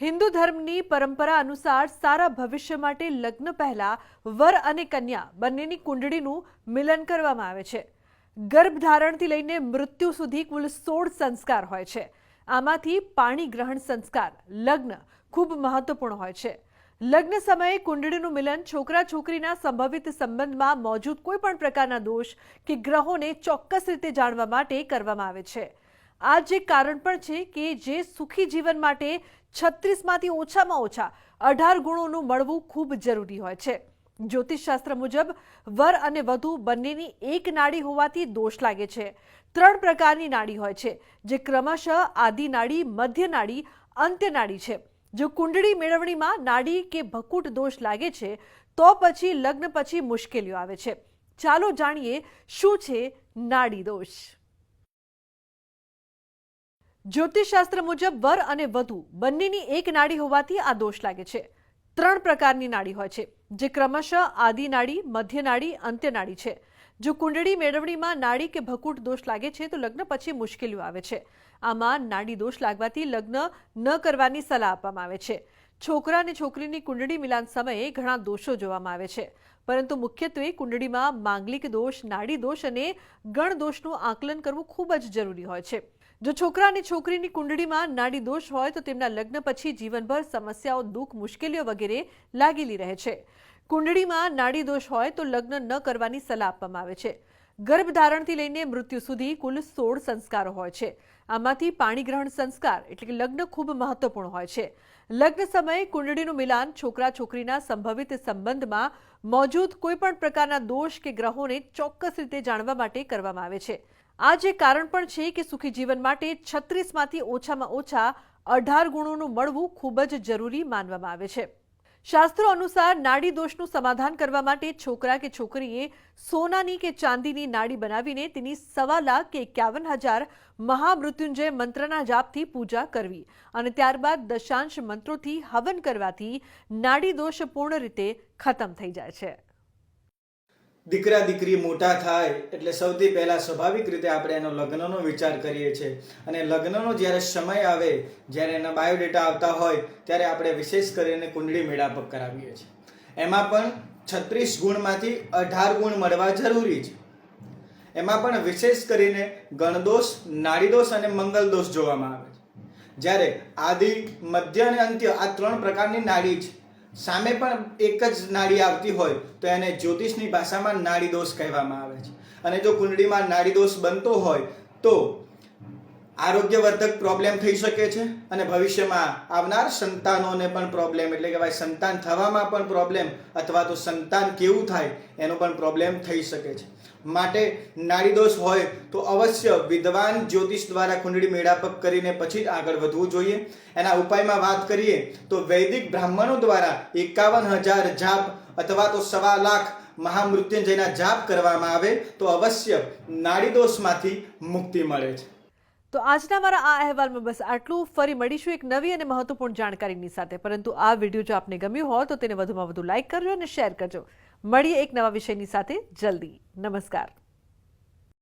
હિન્દુ ધર્મની પરંપરા અનુસાર સારા ભવિષ્ય માટે લગ્ન પહેલા વર અને કન્યા બંનેની કુંડળીનું મિલન કરવામાં આવે છે. ગર્ભધારણથી લઈને મૃત્યુ સુધી કુલ સોળ સંસ્કાર હોય છે. આમાંથી પાણી ગ્રહણ સંસ્કાર, લગ્ન ખૂબ મહત્વપૂર્ણ હોય છે. લગ્ન સમયે કુંડળીનું મિલન છોકરા છોકરીના સંભવિત સંબંધમાં મોજૂદ કોઈપણ પ્રકારના દોષ કે ગ્રહોને ચોક્કસ રીતે જાણવા માટે કરવામાં આવે છે. આ જે કારણ પણ છે કે જે સુખી જીવન માટે છત્રીસમાંથી ઓછામાં ઓછા અઢાર ગુણોનું મળવું ખૂબ જરૂરી હોય છે. જ્યોતિષશાસ્ત્ર મુજબ, વર અને વધુ બંનેની એક નાડી હોવાથી દોષ લાગે છે. ત્રણ પ્રકારની નાડી હોય છે, જે ક્રમશઃ આદિ નાડી, મધ્ય નાડી, અંત્ય નાડી છે. જો કુંડળી મેળવણીમાં નાડી કે ભકુટ દોષ લાગે છે, તો પછી લગ્ન પછી મુશ્કેલીઓ આવે છે. ચાલો જાણીએ શું છે નાડી દોષ. જ્યોતિષશાસ્ત્ર મુજબ વર અને વધુ બંનેની એક નાડી હોવાથી આ દોષ લાગે છે. ત્રણ પ્રકારની નાડી હોય છે, જે ક્રમશઃ આદિ નાડી, મધ્ય નાડી, અંત્ય નાડી છે. જો કુંડળી મેળવણીમાં નાડી કે ભકુટ દોષ લાગે છે, તો લગ્ન પછી મુશ્કેલીઓ આવે છે. આમાં નાડી દોષ લાગવાથી લગ્ન ન કરવાની સલાહ આપવામાં આવે છે. છોકરા અને છોકરીની કુંડળી મિલાન સમયે ઘણા દોષો જોવામાં આવે છે. પરંતુ મુખ્યત્વે કુંડળીમાં માંગલિક દોષ, નાડી દોષ અને ગણ દોષનું આકલન કરવું ખૂબ જ જરૂરી હોય છે. જો છોકરા અને છોકરીની કુંડળીમાં નાડી દોષ હોય તો તેમના લગ્ન પછી જીવનભર સમસ્યાઓ, દુઃખ, મુશ્કેલીઓ વગેરે લાગેલી રહે છે. કુંડળીમાં નાડી દોષ હોય તો લગ્ન ન કરવાની સલાહ આપવામાં આવે છે. ગર્ભધારણથી લઈને મૃત્યુ સુધી કુલ સોળ સંસ્કારો હોય છે. આમાંથી પાણીગ્રહણ સંસ્કાર એટલે કે લગ્ન ખૂબ મહત્વપૂર્ણ હોય છે. લગ્ન સમયે કુંડળીનું મિલાન છોકરા છોકરીના સંભવિત સંબંધમાં મોજૂદ કોઈપણ પ્રકારના દોષ કે ગ્રહોને ચોક્કસ રીતે જાણવા માટે કરવામાં આવે છે. આ જે કારણ પણ છે કે સુખી જીવન માટે છત્રીસમાંથી ઓછામાં ઓછા અઢાર ગુણોનું મળવું ખૂબ જ જરૂરી માનવામાં આવે છે. શાસ્ત્રો અનુસાર નાડી દોષનું સમાધાન કરવા માટે છોકરા કે છોકરીએ સોનાની કે ચાંદીની નાડી બનાવીને તેની સવા લાખ કે એકાવન હજાર મહામૃત્યુંજય મંત્રના જાપથી પૂજા કરવી અને ત્યારબાદ દશાંશ મંત્રોથી હવન કરવાથી નાડી દોષ પૂર્ણ રીતે ખતમ થઈ જાય છે. દીકરા દીકરી મોટા થાય એટલે સૌથી પહેલાં સ્વાભાવિક રીતે આપણે એનો લગ્નનો વિચાર કરીએ છીએ. અને લગ્નનો જ્યારે સમય આવે, જ્યારે એના બાયોડેટા આવતા હોય, ત્યારે આપણે વિશેષ કરીને કુંડળી મેળાપક કરાવીએ છીએ. એમાં પણ છત્રીસ ગુણમાંથી અઢાર ગુણ મળવા જરૂરી છે. એમાં પણ વિશેષ કરીને ગણદોષ, નાડીદોષ અને મંગલદોષ જોવામાં આવે છે. જ્યારે આદિ, મધ્ય અને અંત્ય આ ત્રણ પ્રકારની નાડી છે. સામે પણ એક જ નાડી આવતી હોય તો એને જ્યોતિષની ભાષામાં નાડી દોષ કહેવામાં આવે છે. અને જો કુંડળીમાં નાડી દોષ બનતો હોય તો આરોગ્યવર્ધક પ્રોબ્લેમ થઈ શકે છે અને ભવિષ્યમાં આવનાર સંતાનોને પણ પ્રોબ્લેમ એટલે કે ભાઈ સંતાન થવામાં પણ પ્રોબ્લેમ અથવા તો સંતાન કેવું થાય એનો પણ પ્રોબ્લેમ થઈ શકે છે. માટે નાડીદોષ હોય તો અવશ્ય વિદ્વાન જ્યોતિષ દ્વારા કુંડળી મેળાપક કરીને પછી જ આગળ વધવું જોઈએ. એના ઉપાયમાં વાત કરીએ તો વૈદિક બ્રાહ્મણો દ્વારા એકાવન હજાર જાપ અથવા તો સવા લાખ મહામૃત્યુંજયના જાપ કરવામાં આવે તો અવશ્ય નાડીદોષમાંથી મુક્તિ મળે છે. તો આજના મારા આ અહેવાલમાં બસ આટલું. ફરી મળીશું એક નવી અને મહત્વપૂર્ણ જાણકારીની સાથે. પરંતુ આ વીડિયો જો આપને ગમ્યું હોય, તો તેને વધુમાં વધુ લાઇક કરજો અને શેર કરજો. મળીએ એક નવા વિષયની સાથે. જલ્દી. નમસ્કાર.